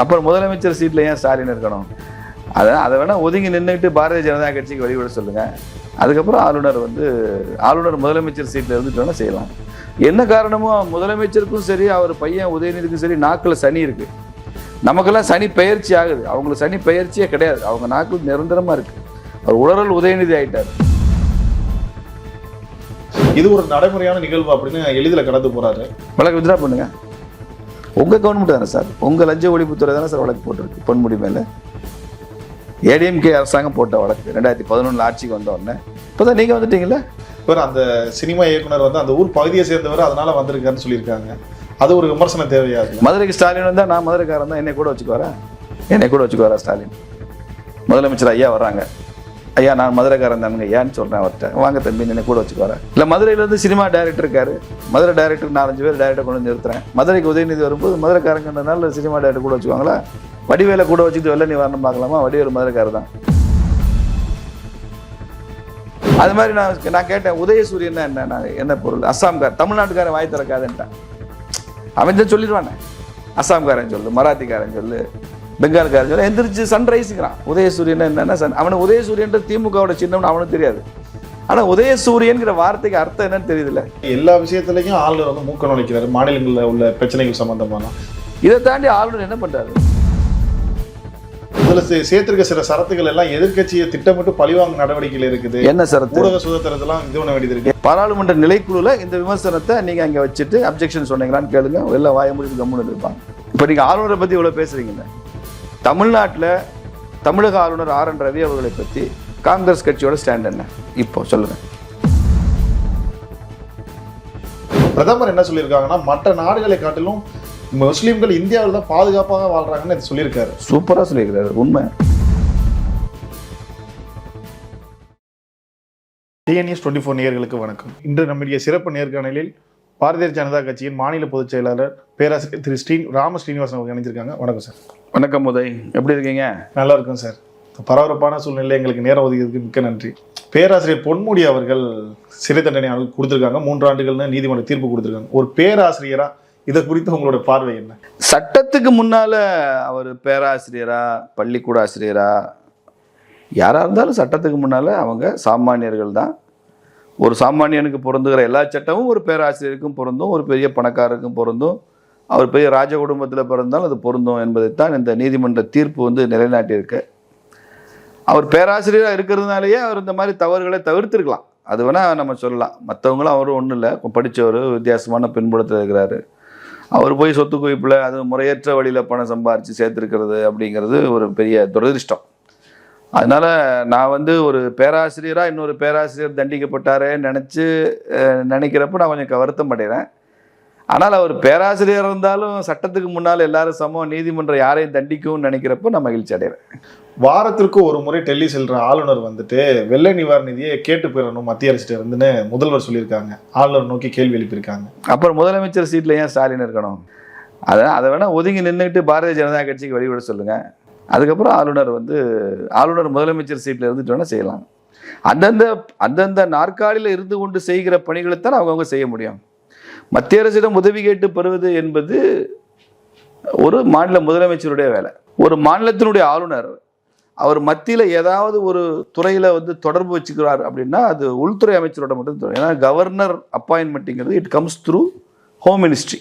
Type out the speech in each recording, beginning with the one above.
அப்புறம் முதலமைச்சர் சீட்டில் ஏன் ஸ்டாலின் இருக்கணும்? அதை அதை வேணால் ஒதுங்கி நின்றுட்டு பாரதிய ஜனதா கட்சிக்கு வழிவிட சொல்லுங்கள் அதுக்கப்புறம் ஆளுநர் வந்து ஆளுநர் முதலமைச்சர் சீட்டில் இருந்துட்டு செய்யலாம். என்ன காரணமோ முதலமைச்சருக்கும் சரி அவர் பையன் உதயநிதிக்கும் சரி நாக்கில் சனி இருக்குது நமக்கெல்லாம் சனி பெயர்ச்சி ஆகுது. அவங்களுக்கு சனி பெயர்ச்சியே கிடையாது. அவங்க நாக்கு நிரந்தரமாக இருக்குது அவர் உளறல் உதயநிதி ஆயிட்டார். இது ஒரு நடைமுறையான நிகழ்வு அப்படின்னு எளிதில் கடந்து போறாரு. வழக்கு வித்ரா பண்ணுங்க. உங்க கவர்மெண்ட் தானே சார்? உங்க லஞ்ச ஒழிப்புத்துறை தானே சார் வழக்கு போட்டிருக்கு? பொன்முடி மேல. ஏடிஎம்கே அரசாங்கம் போட்ட வழக்கு. ரெண்டாயிரத்தி பதினொன்றில் ஆட்சிக்கு வந்த உடனே. இப்போதான் நீங்க வந்துட்டீங்கல்ல? இவர் அந்த சினிமா இயக்குனர் வந்து அந்த ஊர் பகுதியை சேர்ந்தவர் அதனால வந்திருக்காருன்னு சொல்லியிருக்காங்க. அது ஒரு விமர்சனம் தேவையாது. மதுரைக்கு ஸ்டாலின் வந்தா நான் மதுரைக்காரன் தான். என்னை கூட வச்சுக்குவாரா? என்னை கூட வச்சுக்குவாரா ஸ்டாலின்? முதலமைச்சர் ஐயா வர்றாங்க. ஐயா நான் மதுரைக்காரன் தானுங்க ஏன்னு சொல்கிறேன் அவர்கிட்ட. வாங்க தம்பி என்னை கூட வச்சுக்குவாரா இல்லை மதுரையிலேருந்து சினிமா டைரக்டர் இருக்காரு. மதுரை டைரக்டர் நாலஞ்சு பேர் டைரக்டர் கொண்டு வந்து நிறுத்துறேன். மதுரைக்கு உதயநிதி வரும்போது மதுரைக்காரங்கன்றனால சினிமா டைரக்டர் கூட வச்சுக்குவாங்களா? வடிவேல கூட வச்சுட்டு வெள்ள நிவாரணம் பார்க்கலாமா? வடிவேல் மதுரைக்காரர் தான். அது மாதிரி நான் நான் கேட்டேன் உதயசூரியன்னா என்ன? நான் என்ன பொருள்? அஸ்ஸாம்கார் தமிழ்நாட்டுக்காரன் வாய் திறக்காதுன்ட்டான். அவன் தான் சொல்லிடுவானே. அஸ்ஸாம்காரன் சொல்லு மராத்திக்காரன் சொல்லு. பெங்கால்காரன் எந்திரிச்சு சன்ரைஸுங்கிறான் உதயசூரியன் என்னன்னா சன் அவனுக்கு உதயசூரியன்ற திமுகவோட சின்னம்னு அவனுக்கு தெரியாது. ஆனால் உதயசூரியன்கிற வார்த்தைக்கு அர்த்தம் என்னன்னு தெரியுதுல்ல. எல்லா விஷயத்துலயும் ஆளுநர் வந்து மூக்க நுழைக்கிறாரு. மாநிலங்களில் உள்ள பிரச்சனைகள் சம்பந்தமான இதை தாண்டி ஆளுநர் என்ன பண்றாரு? இதுல சேர்த்திருக்க சில சரத்துகள் எல்லாம் எதிர்க்கட்சியை திட்டமிட்டு பழிவாங்க நடவடிக்கைகள் இருக்குது. என்ன சரத்து? ஊடக சுதந்திரத்தெல்லாம் இது பண்ண வேண்டியது இருக்கு. பாராளுமன்ற நிலைக்குழுல இந்த விமர்சனத்தை நீங்க அங்க வச்சுட்டு அப்ஜெக்ஷன் சொன்னீங்களான்னு கேளுங்க. எல்லாம் வாய முடிவு கம்முன்னு இருப்பாங்க. இப்போ நீங்க ஆளுநரை பத்தி இவ்வளவு பேசுறீங்கல்ல. தமிழ்நாட்டுல தமிழக ஆளுநர் ஆர் என் ரவி அவர்களை பத்தி காங்கிரஸ் கட்சியோட ஸ்டாண்ட் என்ன? இப்போ சொல்லுங்க. பிரதமர் என்ன சொல்லியிருக்காங்கன்னா மற்ற நாடுகளை காட்டிலும் முஸ்லீம்கள் இந்தியாவில் தான் பாதுகாப்பாக வாழ்றாங்கன்னு இது சொல்லியிருக்காரு. சூப்பரா சொல்லியிருக்கிறாரு உண்மை. டிஎன்எஸ் டுவெண்ட்டி ஃபோர் நேயர்களுக்கு வணக்கம். இன்று நம்முடைய சிறப்பு நேர்காணலில் பாரதிய ஜனதா கட்சியின் மாநில பொதுச் செயலாளர் பேராசிரியர் திரு ஸ்ரீ ராம ஸ்ரீனிவாசன் அவர்கள் இணைஞ்சிருக்காங்க. வணக்கம் சார். வணக்கம் உதய். எப்படி இருக்கீங்க? நல்லா இருக்கும் சார். பரபரப்பான சூழ்நிலை எங்களுக்கு நேரம் ஒதுக்கியதுக்கு மிக்க நன்றி. பேராசிரியர் பொன்முடி அவர்கள் சிறை தண்டனை கொடுத்துருக்காங்க. மூன்று ஆண்டுகள்னு நீதிமன்ற தீர்ப்பு கொடுத்துருக்காங்க. ஒரு பேராசிரியரா? இதை குறித்து உங்களோட பார்வை என்ன? சட்டத்துக்கு முன்னால அவர் பேராசிரியரா பள்ளிக்கூட ஆசிரியரா? யாரா இருந்தாலும் சட்டத்துக்கு முன்னால அவங்க சாமானியர்கள் தான். ஒரு சாமானியனுக்கு பொருந்துகிற எல்லா சட்டமும் ஒரு பேராசிரியருக்கும் பொருந்தும் ஒரு பெரிய பணக்காரருக்கும் பொருந்தும் அவர் பெரிய ராஜ குடும்பத்தில் பிறந்தாலும் அது பொருந்தும் என்பதைத்தான் இந்த நீதிமன்ற தீர்ப்பு வந்து நிலைநாட்டியிருக்கு. அவர் பேராசிரியராக இருக்கிறதுனாலேயே அவர் இந்த மாதிரி தவறுகளை தவிர்த்திருக்கலாம். அது வேணால் நம்ம சொல்லலாம். மற்றவங்களும் அவரும் ஒன்றும் இல்லை. படித்தவர் வித்தியாசமான பின்புலத்தில் இருக்கிறாரு. அவர் போய் சொத்து குவிப்பில் அது முறையற்ற வழியில் பணம் சம்பாரித்து சேர்த்துருக்கிறது அப்படிங்கிறது ஒரு பெரிய துரதிர்ஷ்டம். அதனால் நான் வந்து ஒரு பேராசிரியராக இன்னொரு பேராசிரியர் தண்டிக்கப்பட்டாரேன்னு நினச்சி நினைக்கிறப்ப நான் கொஞ்சம் வருத்தம் அடைகிறேன் ஆனால் அவர் பேராசிரியர் இருந்தாலும் சட்டத்துக்கு முன்னால் எல்லாரும் சமம் நீதிமன்றம் யாரையும் தண்டிக்கும்னு நினைக்கிறப்ப நான் மகிழ்ச்சி அடைகிறேன் வாரத்திற்கு ஒரு முறை டெல்லி செல்ற ஆளுநர் வந்துட்டு வெள்ள நிவாரண நிதியை கேட்டு பெறணும் மத்திய அரசிட்ட இருந்துன்னு முதல்வர் சொல்லியிருக்காங்க. ஆளுநர் நோக்கி கேள்வி எழுப்பியிருக்காங்க. அப்புறம் முதலமைச்சர் சீட்டில் ஏன் ஸ்டாலின் இருக்கணும்? அதை அதை வேணால் ஒதுங்கி நின்றுட்டு பாரதிய ஜனதா கட்சிக்கு வழிவிட சொல்லுங்கள் அதுக்கப்புறம் ஆளுநர் வந்து ஆளுநர் முதலமைச்சர் சீட்டில் இருந்துட்டோன்னா செய்யலாம். அந்தந்த அந்தந்த நாற்காலியில் இருந்து கொண்டு செய்கிற பணிகளைத்தான் அவங்கவுங்க செய்ய முடியும். மத்திய அரசிடம் உதவி கேட்டு பெறுவது என்பது ஒரு மாநில முதலமைச்சருடைய வேலை. ஒரு மாநிலத்தினுடைய ஆளுநர் அவர் மத்தியில் ஏதாவது ஒரு துறையில் வந்து தொடர்பு வச்சுக்கிறார் அப்படின்னா அது உள்துறை அமைச்சரோட மட்டும் தொடர்பு. ஏன்னா governor அப்பாயின்மெண்ட்டுங்கிறது it comes through home ministry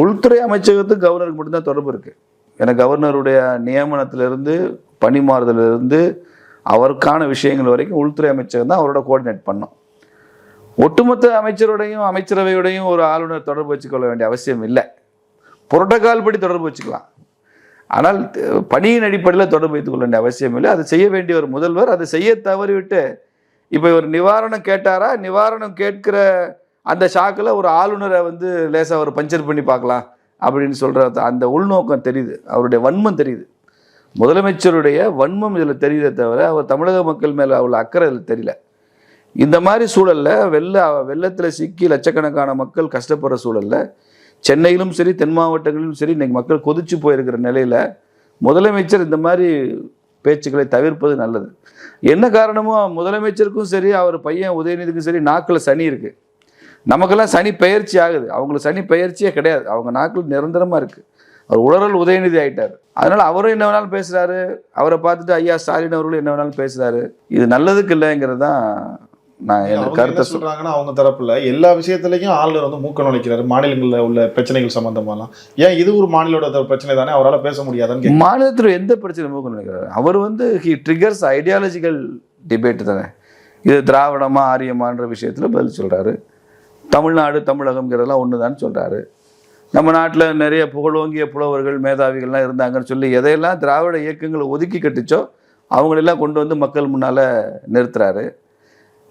உள்துறை அமைச்சகத்துக்கு கவர்னருக்கு மட்டும்தான் தொடர்பு இருக்குது ஏன்னா கவர்னருடைய நியமனத்திலிருந்து பணிமாறுதலிருந்து அவருக்கான விஷயங்கள் வரைக்கும் உள்துறை அமைச்சகம் தான் அவரோட கோஆர்டினேட் பண்ணும். ஒட்டுமொத்த அமைச்சரோடையும் அமைச்சரவையோடையும் ஒரு ஆளுநர் தொடர்பு வச்சுக்கொள்ள வேண்டிய அவசியம் இல்லை. புரோட்டோகால் படி தொடர்பு வச்சுக்கலாம். ஆனால் பணியின் அடிப்படையில் தொடர்பு வைத்துக் கொள்ள வேண்டிய அவசியம் இல்லை. அதை செய்ய வேண்டிய ஒரு முதல்வர் அதை செய்ய தவறிவிட்டு இப்போ ஒரு நிவாரணம் கேட்டாரா? நிவாரணம் கேட்கிற அந்த ஷாக்கில் ஒரு ஆளுநரை வந்து லேசாக ஒரு பஞ்சர் பண்ணி பார்க்கலாம். அப்படின்னு சொல்கிற அந்த உள்நோக்கம் தெரியுது. அவருடைய வன்மம் தெரியுது. முதலமைச்சருடைய வன்மம் இதில் தெரியுதே தவிர அவர் தமிழக மக்கள் மேலே அவ்வளோ அக்கறை இதில் தெரியல. இந்த மாதிரி சூழல்ல வெள்ள வெள்ளத்தில் சிக்கி லட்சக்கணக்கான மக்கள் கஷ்டப்படுற சூழலில் சென்னையிலும் சரி தென் மாவட்டங்களிலும் சரி இன்றைக்கி மக்கள் கொதிச்சு போயிருக்கிற நிலையில் முதலமைச்சர் இந்த மாதிரி பேச்சுக்களை தவிர்ப்பது நல்லது. என்ன காரணமோ முதலமைச்சருக்கும் சரி அவர் பையன் உதயநிதிக்கும் சரி நாக்கில் சனி இருக்குது நமக்கெல்லாம் சனி பெயர்ச்சி ஆகுது. அவங்களுக்கு சனி பெயர்ச்சியே கிடையாது. அவங்க நாக்கில் நிரந்தரமாக இருக்கு. அவர் உளறல் உதயநிதி ஆயிட்டார். அதனால அவரும் என்ன வேணாலும் பேசுறாரு. அவரை பார்த்துட்டு ஐயா ஸ்டாலின் அவர்களும் என்ன வேணாலும் பேசுறாரு. இது நல்லதுக்கு இல்லைங்கிறது தான் நான் எனக்கு கருத்தை என்ன சொல்றாங்கன்னா அவங்க தரப்புல எல்லா விஷயத்திலையும் ஆளுநர் வந்து மூக்க நுழைக்கிறாரு. மாநிலங்களில் உள்ள பிரச்சனைகள் சம்பந்தமாலாம். ஏன் இது ஒரு மாநிலோட பிரச்சனை தானே? அவரால் பேச முடியாதான்னு. மாநிலத்தில் எந்த பிரச்சனை மூக்க நினைக்கிறாரு அவர் வந்து ஹி ட்ரிகர்ஸ் ஐடியாலஜிக்கல் டிபேட் தானே. இது திராவிடமா ஆரியமான்ற விஷயத்தில் பதில் சொல்றாரு. தமிழ்நாடு தமிழகம்ங்கிறதெல்லாம் ஒன்று தான் சொல்கிறாரு நம்ம நாட்டில் நிறைய புகழோங்கிய புலவர்கள் மேதாவிகள்லாம் இருந்தாங்கன்னு சொல்லி எதையெல்லாம் திராவிட இயக்கங்களை ஒதுக்கி கட்டுச்சோ அவங்களெல்லாம் கொண்டு வந்து மக்கள் முன்னால் நிறுத்துறாரு.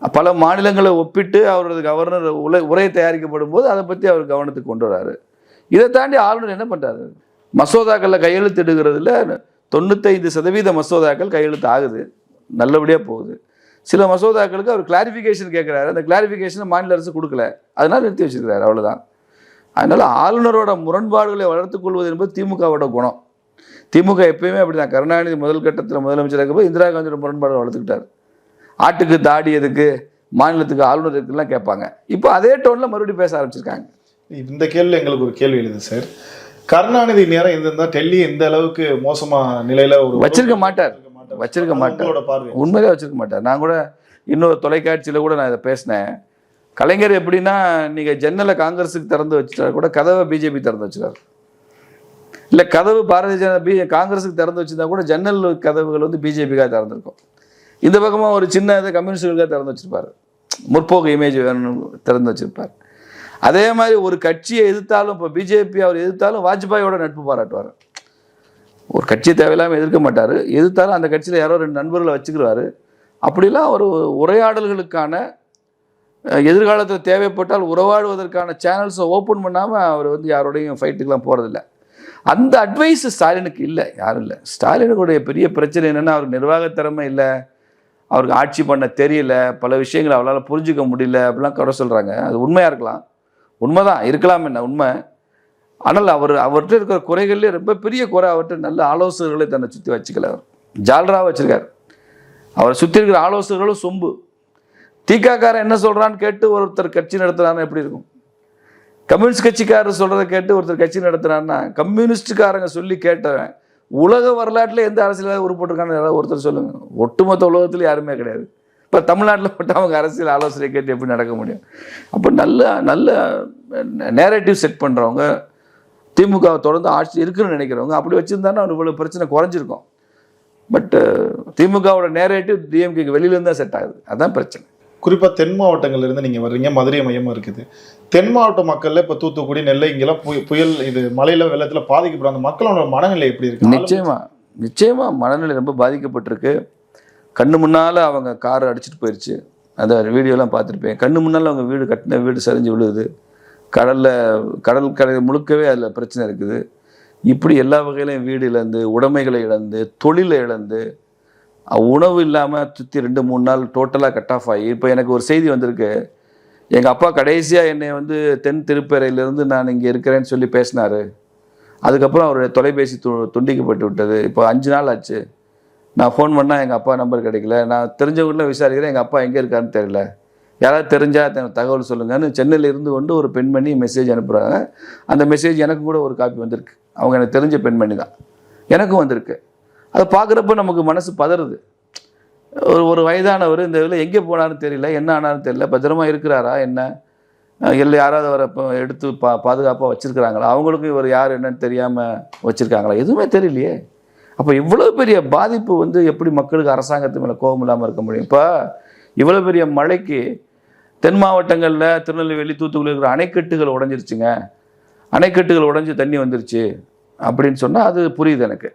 பல மாநிலங்களை ஒப்பிட்டு அவரது கவர்னர் உல உரை தயாரிக்கப்படும் போது அதை பற்றி அவர் கவனத்துக்கு கொண்டு வராரு. இதை தாண்டி ஆளுநர் என்ன பண்ணுறாரு மசோதாக்களில் கையெழுத்திடுகிறதுல தொண்ணூத்தைந்து சதவீத மசோதாக்கள் கையெழுத்து ஆகுது. நல்லபடியாக போகுது. சில மசோதாக்களுக்கு அவர் கிளாரிஃபிகேஷன் கேட்குறாரு அந்த கிளாரிஃபிகேஷனை மாநில அரசு கொடுக்கல. அதனால நிறுத்தி வச்சிருக்கிறாரு. அவ்வளவுதான். அதனால ஆளுநரோட முரண்பாடுகளை வளர்த்துக் கொள்வது என்பது திமுகவோட குணம். திமுக எப்பயுமே அப்படிதான். கருணாநிதி முதல் கட்டத்தில் முதலமைச்சர் இருக்கப்போ இந்திரா காந்தியோட முரண்பாடு வளர்த்துக்கிட்டார். ஆட்டுக்கு தாடி எதுக்கு? மாநிலத்துக்கு ஆளுநர் இருக்குலாம் கேட்பாங்க. இப்போ அதே டோனில் மறுபடியும் பேச ஆரம்பிச்சிருக்காங்க. இந்த கேள்வி எங்களுக்கு ஒரு கேள்வி எழுது சார். கருணாநிதி நேரம் இருந்திருந்தா டெல்லி எந்த அளவுக்கு மோசமா நிலையில ஒரு வச்சிருக்க மாட்டார். வச்சிருக்க மாட்டார் உங்களோட பார்வை. உண்மையிலே வச்சிருக்க மாட்டார் நான் கூட இன்னொரு தொலைக்காட்சியில் கூட நான் இதை பேசினேன். கலைஞர் எப்படின்னா நீங்கள் ஜன்னலை காங்கிரஸுக்கு திறந்து வச்சுட்டா கூட கதவை பிஜேபி திறந்து வச்சுட்டார் இல்லை கதவு பாரதிய ஜனதா பி காங்கிரஸுக்கு திறந்து வச்சிருந்தா கூட ஜன்னல் கதவுகள் வந்து பிஜேபிக்காக திறந்திருக்கும். இந்த பக்கமாக ஒரு சின்ன இதை கம்யூனிஸ்டுகளுக்காக திறந்து வச்சிருப்பார். முற்போக்கு இமேஜ் வேணும்னு திறந்து வச்சிருப்பார். அதே மாதிரி ஒரு கட்சியை எதிர்த்தாலும் இப்போ பிஜேபி அவர் எதிர்த்தாலும் வாஜ்பாயோட நட்பு பாராட்டுவார். ஒரு கட்சியை தேவையில்லாமல் எதிர்க்க மாட்டார். எதிர்த்தாலும் அந்த கட்சியில் யாரோ ரெண்டு நண்பர்களை வச்சுக்கிறாரு அப்படிலாம் ஒரு உரையாடல்களுக்கான எதிர்காலத்தில் தேவைப்பட்டால் உறவாடுவதற்கான சேனல்ஸை ஓப்பன் பண்ணாமல் அவர் வந்து யாரோடையும் ஃபைட்டுக்கெலாம் போகிறதில்ல அந்த அட்வைஸ் ஸ்டாலினுக்கு இல்லை யாரும் இல்லை. ஸ்டாலினுடைய பெரிய பிரச்சனை என்னென்னா அவருக்கு நிர்வாகத்திறமை இல்லை. அவருக்கு ஆட்சி பண்ண தெரியல. பல விஷயங்களை அவளால் புரிஞ்சிக்க முடியல. அப்படிலாம் கடை சொல்கிறாங்க அது உண்மையாக இருக்கலாம். உண்மைதான். இருக்கலாம் என்ன? உண்மை. ஆனால் அவர் அவர்கிட்ட இருக்கிற குறைகள்லேயே ரொம்ப பெரிய குறை அவர்கிட்ட நல்ல ஆலோசகர்களை தன்னை சுற்றி வச்சுக்கல அவர். ஜால்ராக வச்சுருக்கார். அவரை சுற்றி இருக்கிற ஆலோசகர்களும் சொம்பு. தீக்காக்காரன் என்ன சொல்கிறான்னு கேட்டு ஒருத்தர் கட்சி நடத்துகிறான்னு எப்படி இருக்கும்? கம்யூனிஸ்ட் கட்சிக்காரர் சொல்கிறத கேட்டு ஒருத்தர் கட்சி நடத்துகிறான்னா கம்யூனிஸ்டுக்காரங்க சொல்லி கேட்டவன் உலக வரலாற்றில் எந்த அரசியலாக உருப்பட்டிருக்கான்னு யாராவது ஒருத்தர் சொல்லுங்கள் ஒட்டுமொத்த உலகத்தில் யாருமே கிடையாது. இப்போ தமிழ்நாட்டில் மட்டும் அவங்க அரசியல் ஆலோசனை கேட்டு எப்படி நடக்க முடியும்? அப்போ நல்ல நல்ல நேரட்டிவ் செட் பண்ணுறவங்க திமுக தொடர்ந்து ஆட்சி இருக்குன்னு நினைக்கிறவங்க அப்படி அவனுக்கு இவ்வளோ பிரச்சனை குறைஞ்சிருக்கும். பட் திமுகவோட நேரேட்டிவ் டிஎம்கேக்கு வெளியிலேருந்து தான் செட் ஆகுது. அதான் பிரச்சனை. குறிப்பா தென் மாவட்டங்கள்ல இருந்து நீங்க வர்றீங்க மதுரை மையமா இருக்குது. தென் மாவட்ட மக்கள்ல இப்ப தூத்துக்குடி நெல்லை இங்கெல்லாம் புய- புயல் இது மழையில வெள்ளத்துல பாதிக்கப்படுற அந்த மக்களோட மனநிலை எப்படி இருக்கு? நிச்சயமா. நிச்சயமா மனநிலை ரொம்ப பாதிக்கப்பட்டிருக்கு. கண்ணு முன்னால் அவங்க கார் அடிச்சிட்டு போயிடுச்சு அந்த வீடியோலாம் பார்த்துருப்பேன். கண்ணு முன்னால் அவங்க வீடு கட்டின வீடு சரிஞ்சு விழுகுது கடலில் கடல் கடை முழுக்கவே அதில் பிரச்சனை இருக்குது. இப்படி எல்லா வகையிலையும் வீடு இழந்து உடைமைகளை இழந்து தொழிலை இழந்து உணவு இல்லாமல் சுற்றி ரெண்டு மூணு நாள் டோட்டலாக கட் ஆஃப் ஆகி இப்போ எனக்கு ஒரு செய்தி வந்திருக்கு. எங்கள் அப்பா கடைசியாக என்னை வந்து தென் திருப்பேரையிலேருந்து நான் இங்கே இருக்கிறேன்னு சொல்லி பேசினாரு. அதுக்கப்புறம் அவருடைய தொலைபேசி து துண்டிக்கப்பட்டு விட்டது. இப்போ அஞ்சு நாள் ஆச்சு. நான் ஃபோன் பண்ணால் எங்கள் அப்பா நம்பர் கிடைக்கல. நான் தெரிஞ்சவங்களாம் விசாரிக்கிறேன் எங்கள் அப்பா எங்கே இருக்காருன்னு தெரியல. யாராவது தெரிஞ்சால் தகவல் சொல்லுங்கன்னு சென்னையில் இருந்து கொண்டு ஒரு பெண்மணி மெசேஜ் அனுப்புகிறாங்க அந்த மெசேஜ் எனக்கு கூட ஒரு காப்பி வந்திருக்கு. அவங்க எனக்கு தெரிஞ்ச பெண்மணி தான். எனக்கும் வந்திருக்கு. அதை பார்க்குறப்ப நமக்கு மனசு பதறுது. ஒரு ஒரு வயதானவர் இந்த இதில் எங்கே போனாருன்னு தெரியல என்ன ஆனாலும் தெரியல பத்திரமா இருக்கிறாரா என்ன? இல்லை யாராவது அவரை இப்போ எடுத்து பா பாதுகாப்பாக வச்சுருக்கிறாங்களா? அவங்களுக்கும் இவர் யார் என்னன்னு தெரியாமல் வச்சுருக்காங்களா? எதுவுமே தெரியலையே. அப்போ இவ்வளோ பெரிய பாதிப்பு வந்து எப்படி மக்களுக்கு அரசாங்கத்து மேலே கோபம் இல்லாமல் இருக்க முடியும்? இப்போ இவ்வளோ பெரிய மழைக்கு தென் மாவட்டங்களில் திருநெல்வேலி தூத்துக்குடி இருக்கிற அணைக்கட்டுகள் உடஞ்சிருச்சுங்க. அணைக்கட்டுகள் உடைஞ்சு தண்ணி வந்துருச்சு அப்படின்னு சொன்னால் அது புரியுது எனக்கு.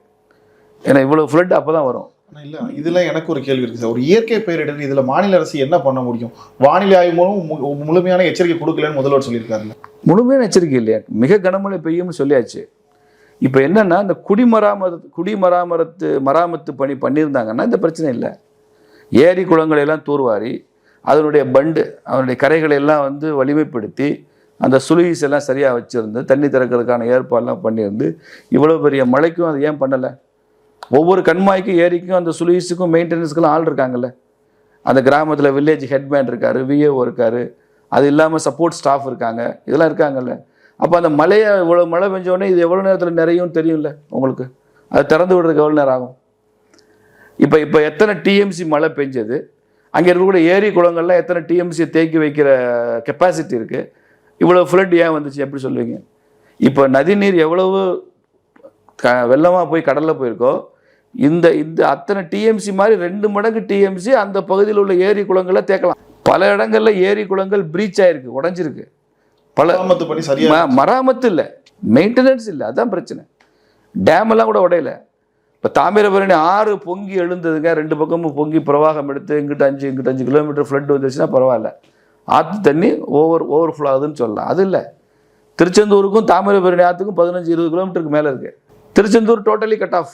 ஏன்னா இவ்வளோ ஃப்ளட் அப்போ தான் வரும் இல்ல இதுல எனக்கு ஒரு கேள்வி இருக்கு சார். ஒரு இயற்கை பேரிடர் இதுல மாநில அரசு என்ன பண்ண முடியும்? வானிலை ஆய்வு மூலம் முழுமையான எச்சரிக்கை கொடுக்கலன்னு முதல்வர் சொல்லியிருக்காருல்ல. முழுமையான எச்சரிக்கை இல்லையா? மிக கனமழை பெய்யும்னு சொல்லியாச்சு. இப்போ என்னன்னா இந்த குடிமராமத்து குடிமராமத்து மராமத்து பணி பண்ணியிருந்தாங்கன்னா இந்த பிரச்சனை இல்லை. ஏரி குளங்களை எல்லாம் தூர்வாரி அதனுடைய பண்டு அதனுடைய கரைகளை எல்லாம் வந்து வலிமைப்படுத்தி அந்த சுலுகிஸ் எல்லாம் சரியாக வச்சுருந்து தண்ணி திறக்கிறதுக்கான ஏற்பாடெல்லாம் பண்ணியிருந்து இவ்வளோ பெரிய மழைக்கும் அது ஏன் பண்ணலை? ஒவ்வொரு கண்மாய்க்கும் ஏரிக்கும் அந்த சுலுகிஸுக்கும் மெயின்டெனன்ஸுக்கும் ஆள் இருக்காங்கல்ல. அந்த கிராமத்தில் வில்லேஜ் ஹெட்மேன் இருக்காரு விஏஓ இருக்காரு. அது இல்லாமல் சப்போர்ட் ஸ்டாஃப் இருக்காங்க. இதெல்லாம் இருக்காங்கல்ல. அப்போ அந்த மழையை இவ்வளோ மழை பெஞ்சோடனே இது எவ்வளோ நேரத்தில் நிறையும் தெரியும்ல உங்களுக்கு? அது திறந்து விடுறதுக்கு எவ்வளோ நேரம் ஆகும்? இப்போ இப்போ எத்தனை டிஎம்சி மழை பெஞ்சது? அங்கே இருக்கக்கூடிய ஏரி குளங்கள்லாம் எத்தனை டிஎம்சி தேக்கி வைக்கிற கெப்பாசிட்டி இருக்குது இவ்வளோ ஃப்ளட் ஏன் வந்துச்சு? எப்படி சொல்லுவீங்க? இப்போ நதிநீர் எவ்வளவு க வெள்ளமாக போய் கடலில் போயிருக்கோ இந்த இந்த அத்தனை டிஎம்சி மாதிரி ரெண்டு மடங்கு டிஎம்சி அந்த பகுதியில் உள்ள ஏரி குளங்களை தேக்கலாம். பல இடங்கள்ல ஏரி குளங்கள் பிரீச் ஆயிருக்கு உடைஞ்சிருக்கு. பல மராமத்து இல்லை மெயின்டெனன்ஸ் இல்லை அதான் பிரச்சனை. டேம் எல்லாம் கூட உடையல. இப்போ தாமிரபரணி ஆறு பொங்கி எழுந்ததுங்க. ரெண்டு பக்கமும் பொங்கி பிரவாகம் எடுத்து இங்கிட்டு அஞ்சு இங்கிட்டு அஞ்சு கிலோமீட்டர் ஃப்ளட் வந்துருச்சுன்னா பரவாயில்ல. ஆற்று தண்ணி ஓவர் ஓவர் ஃப்ளோ ஆகுதுன்னு சொல்லலாம். அது இல்லை. திருச்செந்தூருக்கும் தாமிரபரணி ஆற்றுக்கும் பதினஞ்சு இருபது கிலோமீட்டருக்கு மேலே இருக்கு. Tiruchendur totally cut off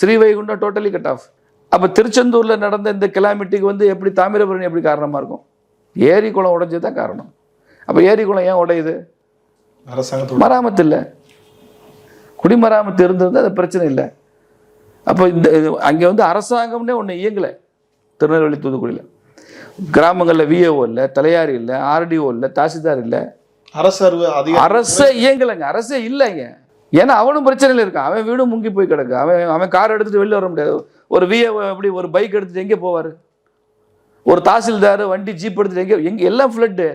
Srivaikuntam totally cut off அப்போ திருச்செந்தூரில் நடந்த இந்த கிளாமிட்டிக்கு வந்து எப்படி தாமிரபரணி எப்படி காரணமாக இருக்கும்? ஏரி குளம் உடைஞ்சது தான் காரணம். அப்போ ஏரி குளம் ஏன் உடையுது? அரசாங்கத்தோட மராமத்து இல்லை. குடிமராமத்து இருந்திருந்தா அது பிரச்சனை இல்லை. அப்போ இந்த அங்கே வந்து அரசாங்கம்னே ஒன்று இயங்கலை. திருநெல்வேலி தூத்துக்குடியில். கிராமங்களில் விஏஓ இல்லை தலையாரி இல்லை ஆர்டிஓ இல்லை தாசில்தார் இல்லை. அரசு அரசே இயங்கலைங்க. அரசே இல்லைங்க ஏன்னா அவனும் பிரச்சனையில் இருக்கான். அவன் வீடும் முங்கி போய் கிடக்கு. அவன் அவன் கார் எடுத்துட்டு வெளில வர முடியாது. ஒரு விஏஓ எப்படி ஒரு பைக் எடுத்துட்டு எங்கே போவார்? ஒரு தாசில்தார் வண்டி ஜீப் எடுத்துட்டு எங்கே எங்கே எல்லாம் ஃப்ளட்டு